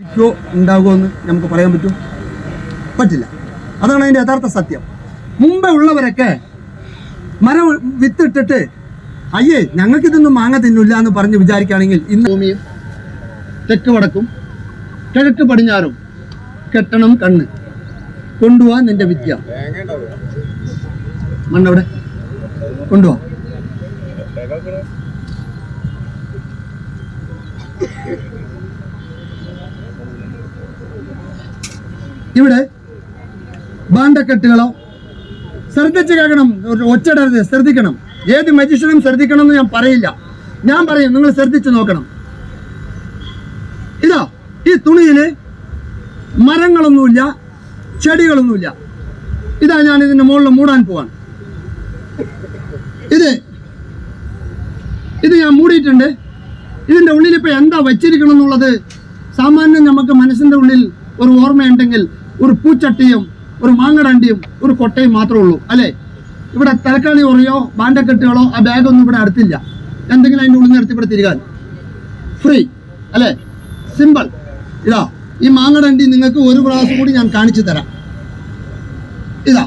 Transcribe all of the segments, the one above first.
ഇരിക്കോ ഉണ്ടാകുമോ എന്ന് നമുക്ക് പറയാൻ പറ്റും? പറ്റില്ല. അതാണ് അതിന്റെ യഥാർത്ഥ സത്യം. മുമ്പേ ഉള്ളവരൊക്കെ മരം വിത്തിട്ടിട്ട് അയ്യേ ഞങ്ങൾക്കിതൊന്നും മാങ്ങ തിന്നില്ല എന്ന് പറഞ്ഞ് വിചാരിക്കുകയാണെങ്കിൽ ഇന്ന് ഭൂമിയും തെക്ക് വടക്കും കിഴക്ക് പടിഞ്ഞാറും കെട്ടണം കണ്ണ്. കൊണ്ടുപോവാൻ നിന്റെ വിദ്യ. മണ്ണവിടെ കൊണ്ടുപോവാ. ഇവിടെ ബാണ്ടക്കെട്ടുകളോ ശ്രദ്ധിച്ചു കേൾക്കണം. ഒച്ചടരുത് ശ്രദ്ധിക്കണം. ഏത് മജിഷ്യനും ശ്രദ്ധിക്കണം എന്ന് ഞാൻ പറയില്ല. ഞാൻ പറയും നിങ്ങൾ ശ്രദ്ധിച്ചു നോക്കണം. ഇതാ ഈ തുണിയിൽ മരങ്ങളൊന്നുമില്ല ചെടികളൊന്നുമില്ല. ഇതാ ഞാൻ ഇതിന്റെ മുകളിൽ മൂടാൻ പോവാൻ ഇത് ഇത് ഞാൻ മൂടിയിട്ടുണ്ട്. ഇതിന്റെ ഉള്ളിൽ ഇപ്പൊ എന്താ വച്ചിരിക്കണം എന്നുള്ളത് സാമാന്യം നമുക്ക് മനസ്സിന്റെ ഉള്ളിൽ ഒരു ഓർമ്മയുണ്ടെങ്കിൽ ഒരു പൂച്ചട്ടിയും ഒരു മാങ്ങടണ്ടിയും ഒരു കൊട്ടയും മാത്രമേ ഉള്ളൂ അല്ലേ? ഇവിടെ തലക്കാളി ഉറയോ ബാണ്ടക്കെട്ടുകളോ ആ ബാഗൊന്നും ഇവിടെ അടുത്തില്ല. എന്തെങ്കിലും അതിന്റെ ഉള്ളിൽ നിർത്തി ഇവിടെ തിരികാൻ ഫ്രീ അല്ലേ? സിമ്പിൾ ഇതാ ഈ മാങ്ങടണ്ടി നിങ്ങൾക്ക് ഒരു പ്രാവശ്യം കൂടി ഞാൻ കാണിച്ചു തരാം. ഇതാ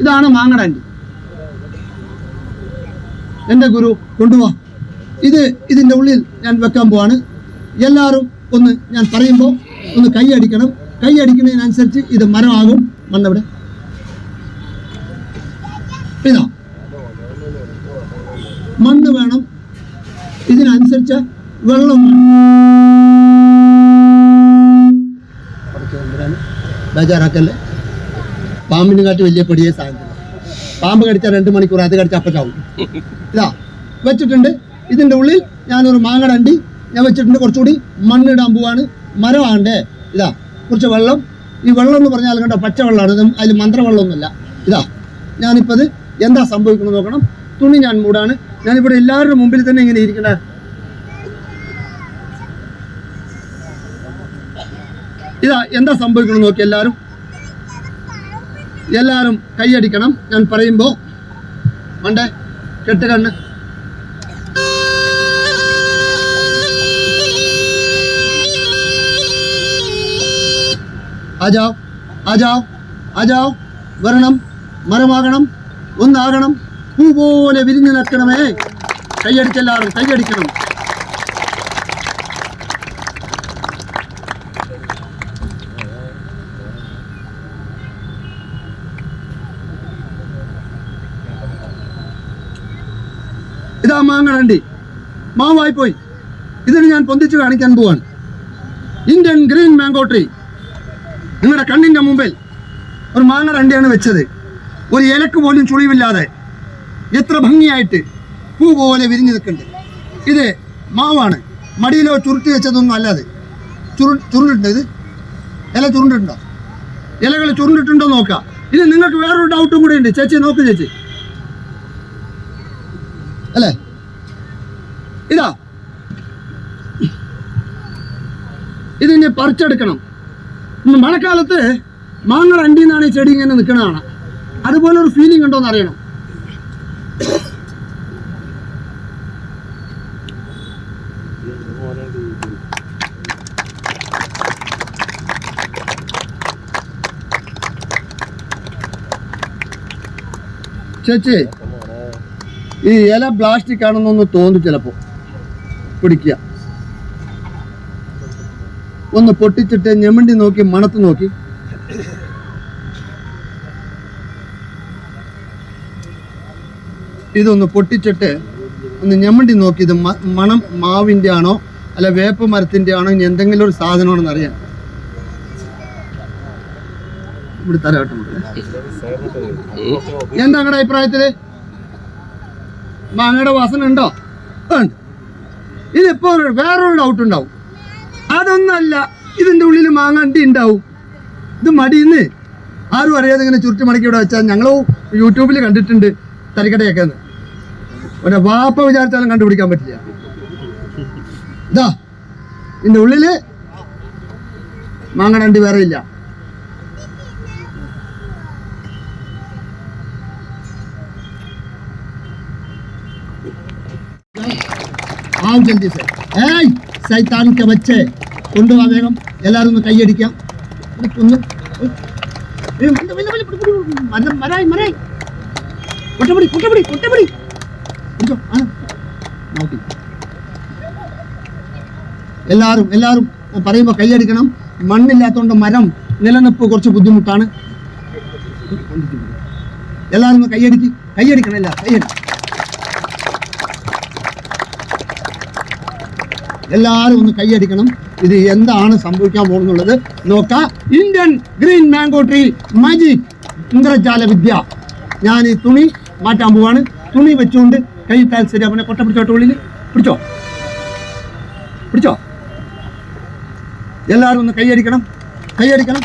ഇതാണ് മാങ്ങടണ്ടി. എന്റെ ഗുരു കൊണ്ടുപോവാ ഇത് ഇതിന്റെ ഉള്ളിൽ ഞാൻ വെക്കാൻ പോവാണ്. എല്ലാവരും ഒന്ന് ഞാൻ പറയുമ്പോൾ ഒന്ന് കൈ അടിക്കണം കൈ അടിക്കുന്നതിനനുസരിച്ച് ഇത് മരമാകും. മണ്ണവിടെ ഇതാ. മണ്ണ് വേണം. ഇതിനനുസരിച്ച് വെള്ളം വേണം. ബേജാറാക്കല്ലേ? പാമ്പിനെ കാട്ടി വലിയ പൊടിയെ സാധനം പാമ്പ് കടിച്ചാൽ രണ്ട് മണിക്കൂർ അത് കടിച്ചാൽ അപ്പച്ചാവും ഇതാ. വെച്ചിട്ടുണ്ട്. ഇതിന്റെ ഉള്ളിൽ ഞാനൊരു മാങ്ങടണ്ടി ഞാൻ വെച്ചിട്ടുണ്ട് കുറച്ചുകൂടി. മണ്ണിടാൻ പോവാണ്. മരമാണ്ടേ ഇതാ. കുറച്ച് വെള്ളം. ഈ വെള്ളം എന്ന് പറഞ്ഞാൽ കണ്ടോ പച്ചവെള്ളമാണ്. ഇത് അതിൽ മന്ത്രവെള്ളമൊന്നുമല്ല. ഇതാ ഞാനിപ്പോൾ ഇത് എന്താ സംഭവിക്കുന്നത് നോക്കണം. തുണി ഞാൻ മൂടാണ്. ഞാനിവിടെ എല്ലാവരുടെ മുമ്പിൽ തന്നെ ഇങ്ങനെ ഇരിക്കണേ. ഇതാ എന്താ സംഭവിക്കണം നോക്കി എല്ലാവരും. എല്ലാവരും കൈയടിക്കണം. ഞാൻ പറയുമ്പോൾ മണ്ടേ കെട്ട് കണ്ണ്. ആജാവ് ആ ജാവ് വരണം മരമാകണം ഒന്നാകണം പൂ പോലെ വിരിഞ്ഞു നിൽക്കണമേ. കൈയടിച്ചെല്ലാവരും കൈയടിക്കണം. ഇതാ മാങ്ങടണ്ടി. മാവായി പോയി ഇതിന് ഞാൻ പൊന്തിച്ചു കാണിക്കാൻ പോവാണ്. Indian green mango tree. നിങ്ങളുടെ കണ്ണിന്റെ മുമ്പിൽ ഒരു മാങ്ങ രണ്ടിയാണ് വെച്ചത്. ഒരു ഇലക്ക് പോലും ചുളിവില്ലാതെ എത്ര ഭംഗിയായിട്ട് പൂ പോലെ വിരിഞ്ഞു നിൽക്കുന്നുണ്ട്. ഇത് മാവാണ്. മടിയിലോ ചുരുട്ടി വെച്ചതൊന്നും അല്ലാതെ ചുരു ചുരുണ്ടിട്ടുണ്ട് ഇത്. ഇല ചുരുണ്ടിട്ടുണ്ടോ? ഇലകൾ ചുരുണ്ടിട്ടുണ്ടോ നോക്കാം. ഇനി നിങ്ങൾക്ക് വേറൊരു ഡൗട്ടും കൂടെ ഉണ്ട്. ചേച്ചി നോക്ക് ചേച്ചി. അല്ലേ? ഇതാ. ഇതിനെ പറിച്ചെടുക്കണം. മഴക്കാലത്ത് മാങ്ങ അണ്ടിന്നാണ് ഈ ചെടി ഇങ്ങനെ നിൽക്കണതാണ് അതുപോലെ ഒരു ഫീലിംഗ് ഉണ്ടോ എന്ന് അറിയണം. ചേച്ചി ഈ ഇല പ്ലാസ്റ്റിക് ആണെന്നൊന്ന് തോന്നി ചിലപ്പോൾ പിടിക്കുക. ഒന്ന് പൊട്ടിച്ചിട്ട് ഞെമണ്ടി നോക്കി മണത്ത് നോക്കി. ഇതൊന്ന് പൊട്ടിച്ചിട്ട് ഒന്ന് ഞെമണ്ടി നോക്കി ഇത് മണം മാവിന്റെ ആണോ അല്ല വേപ്പ് മരത്തിന്റെ ആണോ ഇനി എന്തെങ്കിലും ഒരു സാധനമാണെന്ന് അറിയാം ഇവിടെ തലവട്ടം എന്താ നിങ്ങളുടെ അഭിപ്രായത്തിൽ? മാങ്ങയുടെ വാസന ഉണ്ടോ? ഇതിപ്പോ വേറൊരു ഡൗട്ട് ഉണ്ടാവും. അതൊന്നല്ല ഇതിന്റെ ഉള്ളിൽ മാങ്ങണ്ടി ഉണ്ടാവും ഇത് മടിയിന്ന് ആരും അറിയാതെ ഇങ്ങനെ ചുരുട്ടി മടക്കി ഇവിടെ വെച്ചാൽ ഞങ്ങൾ യൂട്യൂബിൽ കണ്ടിട്ടുണ്ട് തരിക്കടയൊക്കെ പിന്നെ വാപ്പ വിചാരിച്ചാലും കണ്ടുപിടിക്കാൻ പറ്റില്ല ഇതാ ഇതിന്റെ ഉള്ളില് മാങ്ങടണ്ടി വേറെ ഇല്ല आओ जल्दी से ऐ शैतान के बच्चे കൊണ്ടുപോകാൻ വേഗം. എല്ലാവരും ഒന്ന് കൈയടിക്കാം. ഒന്ന്. മരായി മരായി. കൊട്ടപിടി കൊട്ടപിടി കൊട്ടപിടി. നോക്കി. എല്ലാവരും എല്ലാവരും പറയുമ്പോൾ കൈയടിക്കണം. മണ്ണില്ലാത്തതുകൊണ്ട് മരം നിലനിൽപ്പ് കുറച്ച് ബുദ്ധിമുട്ടാണ്. എല്ലാവരും കൈയടിക്ക്. കൈയടിക്കണം എല്ലാ കൈയടി. എല്ലാവരും ഒന്ന് കൈയടിക്കണം. ഇത് എന്താണ് സംഭവിക്കാൻ പോകുന്നുള്ളത്? നോക്കാം. Indian green mango tree magic ഇന്ദ്രജാല വിദ്യ. ഞാൻ ഈ തുണി മാറ്റാൻ പോവാണ്. തുണി വെച്ചുകൊണ്ട് കൈ താൽ ശരി അവനെ കൊട്ട പിടിച്ചോട്ടെ ഉള്ളിൽ പിടിച്ചോ? പിടിച്ചോ? എല്ലാവരും ഒന്ന് കൈയടിക്കണം കൈയടിക്കണം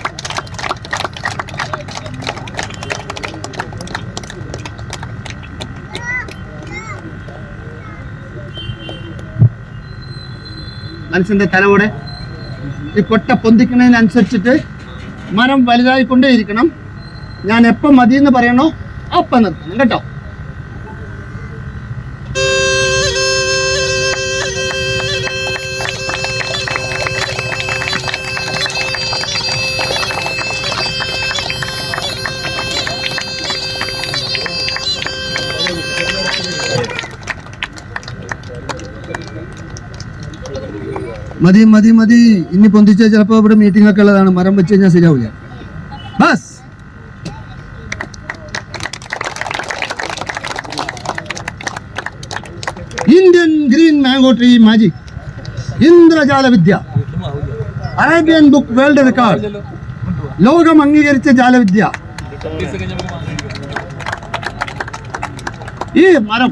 മനുഷ്യന്റെ തലയോടെ ഈ കൊട്ട പൊന്തിക്കുന്നതിനനുസരിച്ചിട്ട് മരം വലുതായിക്കൊണ്ടേയിരിക്കണം. ഞാൻ എപ്പം മതി എന്ന് പറയണോ അപ്പം നിർത്തണം കേട്ടോ? മതി മതി മതി. ഇനി പൊന്തിച്ച ചിലപ്പോ ഇവിടെ മീറ്റിംഗ് ഒക്കെ ഉള്ളതാണ്. മരം വെച്ച് കഴിഞ്ഞാൽ ശരിയാവില്ല bus. Indian green mango tree magic. ഇന്ദ്രജാല വിദ്യ. Arabian book world record. ലോകം അംഗീകരിച്ച ജാലവിദ്യ ഈ മരം.